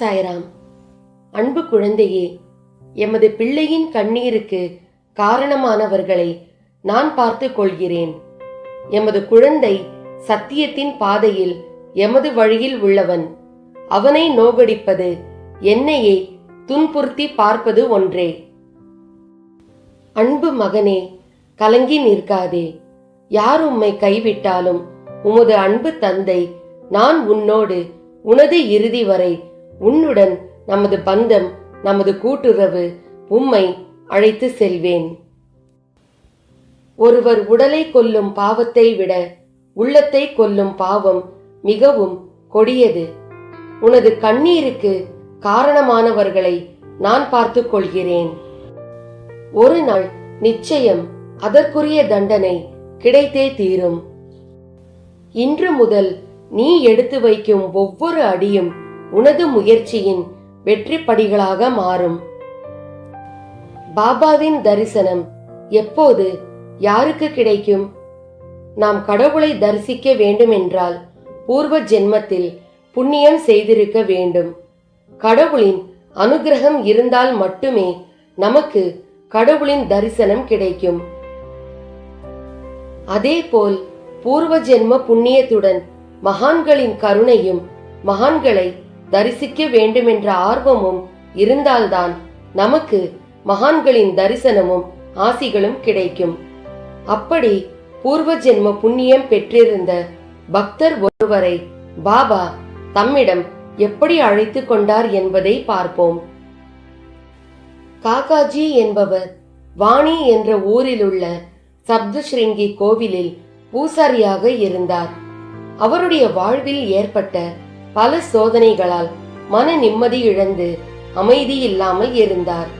சாய்ராம். அன்பு குழந்தையே எமது பிள்ளையின் கண்ணீருக்கு காரணமானவர்களை நான் பார்த்து கொள்கிறேன். எமது குழந்தை சத்தியத்தின் பாதையில் எமது வழியில் உள்ளவன். அவனை நோகடிப்பது என்னையே துன்புறுத்தி பார்ப்பது ஒன்றே. அன்பு மகனே கலங்கி நிற்காதே. யார் உம்மை கைவிட்டாலும் உமது அன்பு தந்தை நான் உன்னோடு உனது இறுதி வரை உன்னுடன் நமது பந்தம் நமது கூட்டுறவு உம்மை அழைத்து செல்வேன். ஒருவர் உடலை கொல்லும் பாவத்தை விட உள்ளத்தை கொல்லும் பாவம் மிகவும் கொடியது. உனது கண்ணீருக்கு காரணமானவர்களை நான் பார்த்து கொள்கிறேன். ஒரு நாள் நிச்சயம் அதற்குரிய தண்டனை கிடைத்தே தீரும். இன்று முதல் நீ எடுத்து வைக்கும் ஒவ்வொரு அடியும் உனது முயற்சியின் வெற்றி படிகளாக மாறும். பாபாவின் தரிசனம் எப்போது யாருக்கு கிடைக்கும்? நாம் கடவுளை தரிசிக்க வேண்டுமென்றால் பூர்வ ஜென்மத்தில் புண்ணியம் செய்திருக்க வேண்டும். கடவுளின் அனுகிரகம் இருந்தால் மட்டுமே நமக்கு கடவுளின் தரிசனம் கிடைக்கும். அதேபோல் பூர்வ ஜென்ம புண்ணியத்துடன் மகான்களின் கருணையும் மகான்களை தரிசிக்க வேண்டுமென்ற ஆர்வமும் இருந்தால்தான் நமக்கு மகான்களின் தரிசனமும் ஆசிகளும் கிடைக்கும். அப்படி பூர்வ ஜென்ம புண்ணியம் பெற்றிருந்த பக்தர் ஒருவரை பாபா தம்மிடம் எப்படி அழைத்து கொண்டார் என்பதை பார்ப்போம். காகாஜி என்பவர் வாணி என்ற ஊரிலுள்ள சப்தஸ்ருங்கி கோவிலில் பூசாரியாக இருந்தார். அவருடைய வாழ்வில் ஏற்பட்ட பல சோதனைகளால் மன நிம்மதி இழந்து அமைதி இல்லாமல் இருந்தார்.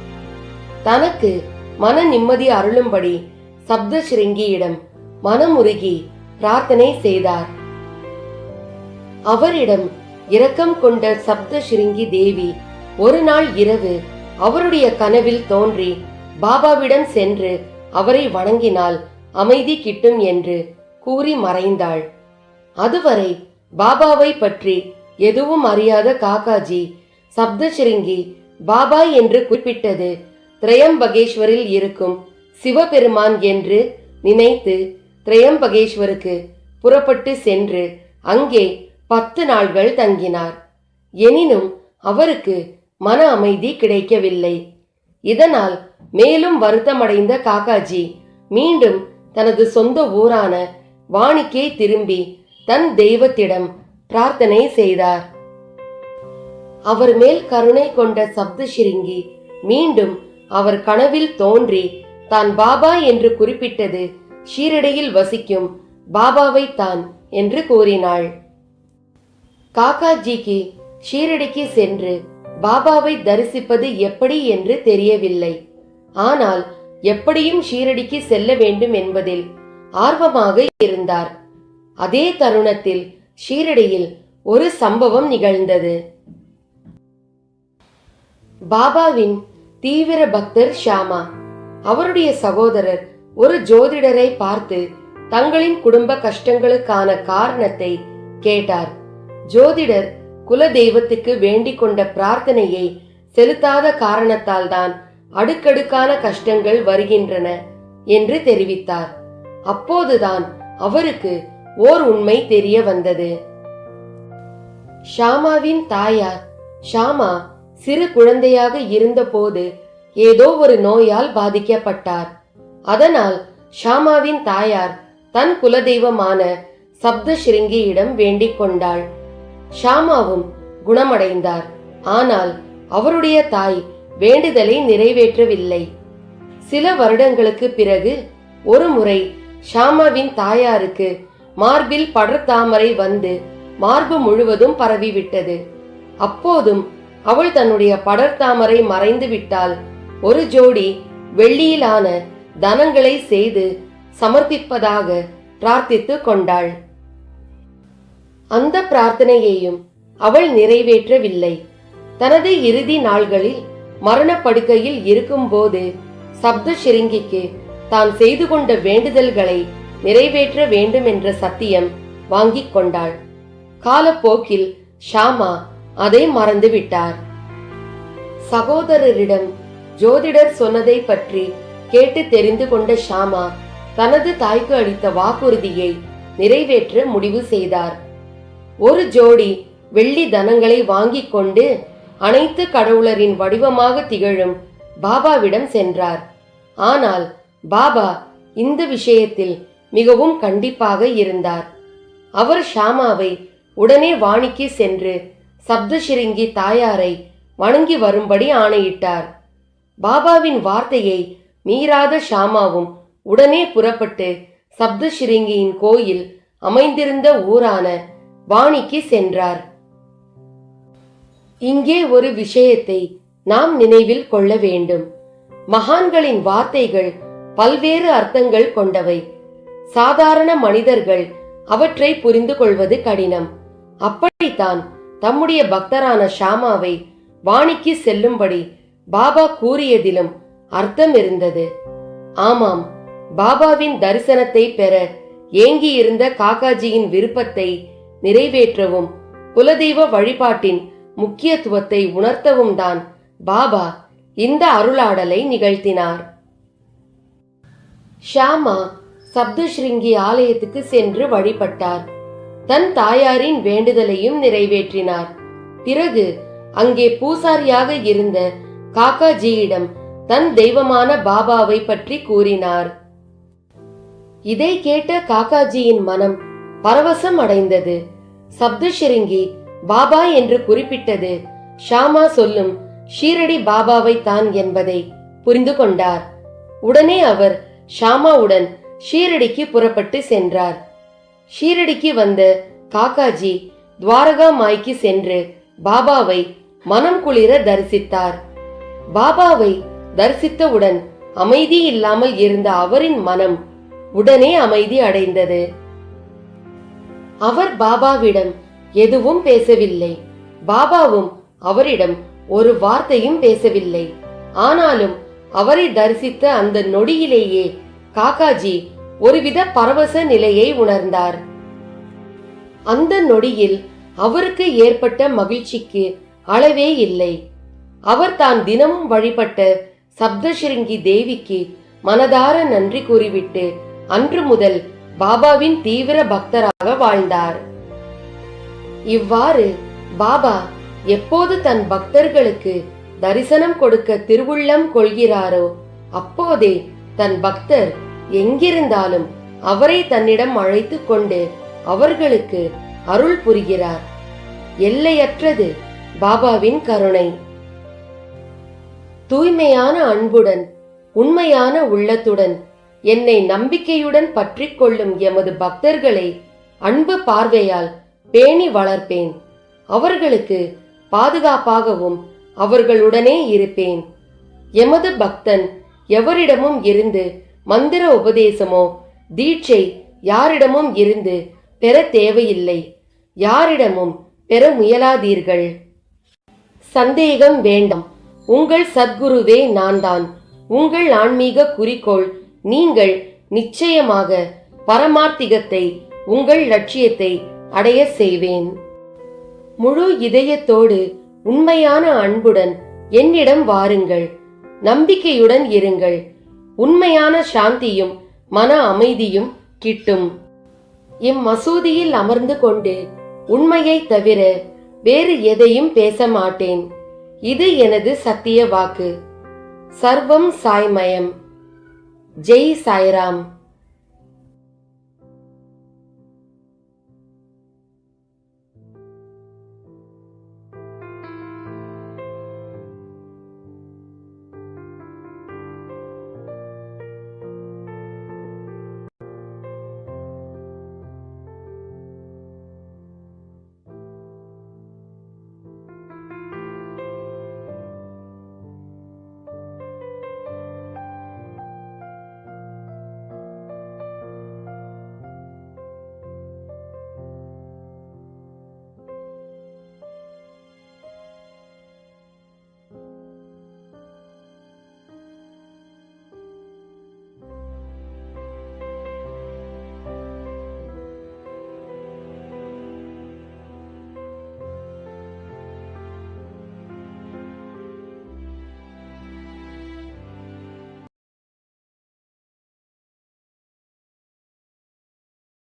தனக்கு மன நிம்மதி அருளும்படி சப்தஸ்ருங்கியிடம் மனமுருகி பிரார்த்தனை செய்தார். அவரிடம் இரக்கம் கொண்ட சப்தஸ்ருங்கி தேவி ஒரு நாள் இரவு அவருடைய கனவில் தோன்றி பாபாவிடம் சென்று அவரை வணங்கினால் அமைதி கிட்டும் என்று கூறி மறைந்தாள். அதுவரை பாபாவை பற்றி எதுவும் அறியாத காக்காஜி சப்தசிருங்கி பாபாய் என்று குறிப்பிட்டது. திரையம்பகேஸ்வரில் இருக்கும் சிவபெருமான் என்று நினைத்து திரையம்பகேஸ்வருக்கு புறப்பட்டு சென்று அங்கே பத்து நாள்கள் தங்கினார். எனினும் அவருக்கு மன அமைதி கிடைக்கவில்லை. இதனால் மேலும் வருத்தமடைந்த காக்காஜி மீண்டும் தனது சொந்த ஊரான வாணிக்கே திரும்பி தன் தெய்வத்திடம் பிரார்த்தனை செய்தார். அவர் மேல் கருணை கொண்ட சப்தசிருங்கி மீண்டும் அவர் கனவில் தோன்றி தான் பாபா என்று குறிப்பிட்டது ஷீரடியில் வசிக்கும் பாபாவை தான் என்று கூறினாள். காக்காஜிக்கு ஷீரடிக்கு சென்று பாபாவை தரிசிப்பது எப்படி என்று தெரியவில்லை. ஆனால் எப்படியும் ஷீரடிக்கு செல்ல வேண்டும் என்பதில் ஆர்வமாக இருந்தார். அதே தருணத்தில் ஷீரடியில் ஒரு சம்பவம் நிகழ்ந்தது. பாபாவின் தீவிர பக்தர் ஷாமா அவருடைய சகோதரர் ஒரு ஜோதிடரை பார்த்து தங்களின் குடும்ப கஷ்டங்களுக்கான காரணத்தை கேட்டார். ஜோதிடர் குல தெய்வத்துக்கு வேண்டிக் கொண்ட பிரார்த்தனையை செலுத்தாத காரணத்தால் தான் அடுக்கடுக்கான கஷ்டங்கள் வருகின்றன என்று தெரிவித்தார். அப்போதுதான் அவருக்கு ஓர் உண்மை தெரிய வந்தது. ஷாமாவின் தாயார் ஷாமா சிறு குழந்தையாக இருந்தபோது ஏதோ ஒரு நோயால் பாதிக்கப்பட்டார். அதனால் ஷாமாவின் தாயார் தன் குலதெய்வமான சப்தஸ்ருங்கியிடம் வேண்டிக் கொண்டாள். ஷாமாவும் குணமடைந்தார். ஆனால் அவருடைய தாய் வேண்டுதலை நிறைவேற்றவில்லை. சில வருடங்களுக்கு பிறகு ஒரு முறை ஷாமாவின் தாயாருக்கு மார்பில் படர்தாமரை வந்து மார்பு முழுவதும் பரவிவிட்டது. அப்போதும் அவள் தன்னுடைய படர்தாமரை மறைந்து விட்டால் ஒரு ஜோடி வெள்ளியிலான தனங்களை செய்து சமர்ப்பிப்பதாக பிரார்த்தித்து கொண்டாள். அந்த பிரார்த்தனையையும் அவள் நிறைவேற்றவில்லை. தனது இறுதி நாள்களில் மரணப்படுக்கையில் இருக்கும்போது சப்தசிருங்கிக்கு தான் செய்து கொண்ட வேண்டுதல்களை நிறைவேற்ற வேண்டும் என்ற சத்தியம் வாங்கிக் கொண்டாள். காலப்போக்கில் ஷாமா அதை மறந்துவிட்டார் சகோதரரிடம் ஜோதிடர் சொன்னதை பற்றி கேட்டு தெரிந்து கொண்ட ஷாமா தனது தாய்க்கு அளித்த வாக்குறுதியை நிறைவேற்ற முடிவு செய்தார். ஒரு ஜோடி வெள்ளி தனங்களை வாங்கிக் கொண்டு அனைத்து கடவுளரின் வடிவமாக திகழும் பாபாவிடம் சென்றார். ஆனால் பாபா இந்த விஷயத்தில் மிகவும் கண்டிப்பாக இருந்தார். அவர் ஷாமாவை உடனே வாணிக்கு சென்று சப்தசிருங்கி தாயாரை வணங்கி வரும்படி ஆணையிட்டார். பாபாவின் வார்த்தையை மீறாத ஷாமாவும் உடனே புறப்பட்டு சப்தசிருங்கியின் கோயில் அமைந்திருந்த ஊரான வாணிக்கு சென்றார். இங்கே ஒரு விஷயத்தை நாம் நினைவில் கொள்ள வேண்டும். மகான்களின் வார்த்தைகள் பல்வேறு அர்த்தங்கள் கொண்டவை. சாதாரண மனிதர்கள் அவற்றை புரிந்து கொள்வது கடினம். அப்படித்தான் தம்முடைய பக்தரான ஷாமாவை வாணிக்கு செல்லும்படி பாபா கூறியதிலும் அர்த்தம் இருந்தது. ஆமாம் பாபாவின் தரிசனத்தை பெற ஏங்கியிருந்த காக்காஜியின் விருப்பத்தை நிறைவேற்றவும் குலதெய்வ வழிபாட்டின் முக்கியத்துவத்தை உணர்த்தவும் தான் பாபா இந்த அருளாடலை நிகழ்த்தினார். ஷாமா சப்தஸ்ருங்கி ஆலயத்துக்கு சென்று வழிபட்டார். தன் தாயாரின் வேண்டுதலையும் நிறைவேற்றினார். பிறகு அங்கே பூசாரியாக இருந்த காக்காஜியிடம் தன் தெய்வமான பாபாவை பற்றி கூறினார். இதை கேட்ட காக்காஜியின் மனம் பரவசம் அடைந்தது. சப்தசிருங்கி பாபா என்று குறிப்பிட்டது ஷாமா சொல்லும் ஷீரடி பாபாவை தான் என்பதை புரிந்து கொண்டார். உடனே அவர் ஷாமாவுடன் ஷீரடிக்கு புறப்பட்டு சென்றார். ஷீரடிக்கு வந்த காக்காஜி துவாரகா மாய்க்கு சென்று பாபாவை மனம் குளிர தரிசித்தார். பாபாவை தரிசித்தவுடன் அமைதி இல்லாமல் இருந்த அவரின் மனம் உடனே அமைதி அடைந்தது. அவர் பாபாவிடம் எதுவும் பேசவில்லை. பாபாவும் அவரிடம் ஒரு வார்த்தையும் பேசவில்லை. ஆனாலும் அவரை தரிசித்த அந்த நொடியிலேயே காக்காஜி ஒருவித பரவச நிலையை உணர்ந்தார். அந்த நொடியில் அவருக்கு ஏற்பட்ட மகிழ்ச்சிக்கு அளவே இல்லை. அவர் தான் தினமும் வழிபட்ட சப்தசிருங்கி தேவிக்கு மனதார நன்றி கூறிவிட்டு அன்று முதல் பாபாவின் தீவிர பக்தராக வாழ்ந்தார். இவ்வாறு பாபா எப்போது தன் பக்தர்களுக்கு தரிசனம் கொடுக்க திருவுள்ளம் கொள்கிறாரோ அப்போதே தன் பக்தர் எங்கிருந்தாலும் அவரை தன்னிடம் அழைத்து கொண்டு அவர்களுக்கு அருள் புரிகிறார். எல்லையற்றது பாபாவின் கருணை. தூய்மையான அன்புடன் உண்மையான உள்ளத்துடன் என்னை நம்பிக்கையுடன் பற்றி கொள்ளும் எமது பக்தர்களை அன்பு பார்வையால் பேணி வளர்ப்பேன். அவர்களுக்கு பாதுகாப்பாகவும் அவர்களுடனே இருப்பேன். எமது பக்தன் எவரிடமும் இருந்து மந்திர உபதேசமோ? தீட்சை யாரிடமும் இருந்து பெற தேவையில்லை. யாரிடமும் பெற முயலாதீர்கள். சந்தேகம் வேண்டாம். உங்கள் சத்குருவே நான்தான். உங்கள் ஆன்மீக குறிக்கோள் நீங்கள் நிச்சயமாக பரமார்த்திகத்தை உங்கள் லட்சியத்தை அடைய செய்வேன். முழு இதயத்தோடு உண்மையான அன்புடன் என்னிடம் வாருங்கள். நம்பிக்கையுடன் இருங்கள். உண்மையான சாந்தியும் மன அமைதியும் கிட்டும். இம்மசூதியில் அமர்ந்து கொண்டு உண்மையை தவிர வேறு எதையும் பேச மாட்டேன். இது எனது சத்திய வாக்கு. சர்வம் சாய்மயம். ஜெய் சாய்ராம்.